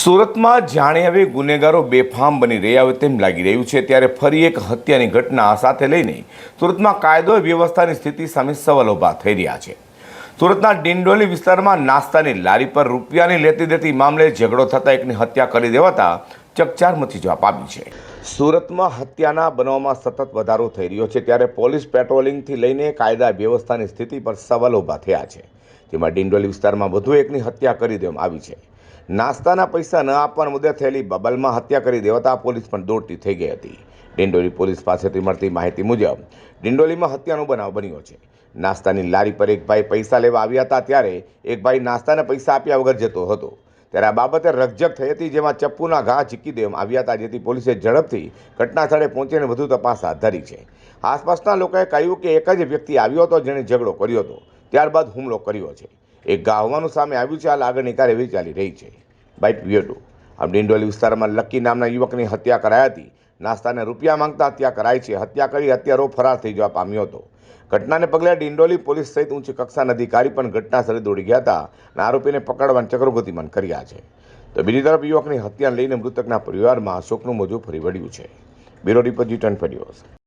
સુરતમાં જાણે હવે ગુનેગારો બેફામ બની રહ્યા હોય તેમ લાગી રહ્યું છે. ત્યારે ફરી એક હત્યાની ઘટના સાથે લઈને સુરતમાં કાયદો વ્યવસ્થાની સ્થિતિ સામે સવાલ ઊભા થઈ રહ્યા છે. સુરતના ડિંડોલી વિસ્તારમાં નાસ્તાની લારી પર રૂપિયાની લેતી દેતી મામલે ઝઘડો થતાં એકની હત્યા કરી દેવાતા ચકચાર મચી જવા પામી છે. સુરતમાં હત્યાના બનાવમાં સતત વધારો થઈ રહ્યો છે. ત્યારે પોલીસ પેટ્રોલિંગથી લઈને કાયદા વ્યવસ્થાની સ્થિતિ પર સવાલ ઊભા થયા છે. જેમાં ડિંડોલી વિસ્તારમાં વધુ એકની હત્યા કરી દેવામાં આવી છે. નાસ્તાના પૈસા ન આપવાના મુદ્દે થયેલી બબલમાં હત્યા કરી દેવાતા પોલીસ પણ દોડતી થઈ ગઈ હતી. ડિંડોલી પોલીસ પાસેથી મળતી માહિતી મુજબ, ડિંડોલીમાં હત્યાનો બનાવ બન્યો છે. નાસ્તાની લારી પર એક ભાઈ પૈસા લેવા આવ્યા હતા ત્યારે એક ભાઈ નાસ્તાના પૈસા આપ્યા વગર જતો હતો. ત્યારે આ બાબતે રકઝક થઈ હતી જેમાં ચપ્પુના ઘા ઝીકી દેવામાં આવ્યા હતા, જેથી પોલીસે ઝડપથી ઘટના સ્થળે પહોંચીને વધુ તપાસ હાથ ધરી છે. આસપાસના લોકોએ કહ્યું કે એક જ વ્યક્તિ આવ્યો હતો જેણે ઝઘડો કર્યો હતો. ત્યારબાદ હુમલો કર્યો છે. એક ગાવવાનું સામે આવ્યું છે હાલ આગળની કાર્યવાહી ચાલી રહી છે? બાઇટ વિયટુ આમ ડિંડોલી વિસ્તારમાં લક્કી નામના યુવકની હત્યા કરાઈ હતી. નાસ્તાને રૂપિયા માંગતા હત્યા કરાઈ છે. હત્યા કરી હત્યારો ફરાર થઈ જવા પામ્યો હતો. ઘટનાને પગલે ડિંડોલી પોલીસ સહિત ઉચ્ચ કક્ષાના અધિકારી પણ ઘટના સ્થળે દોડી ગયા હતા અને આરોપીને પકડવા ચક્રગતિમાન કર્યા છે. તો બીજી તરફ યુવકની હત્યાને લઈને મૃતકના પરિવારમાં શોકનું મોજું ફરી વળ્યું છે. Bureau report G twenty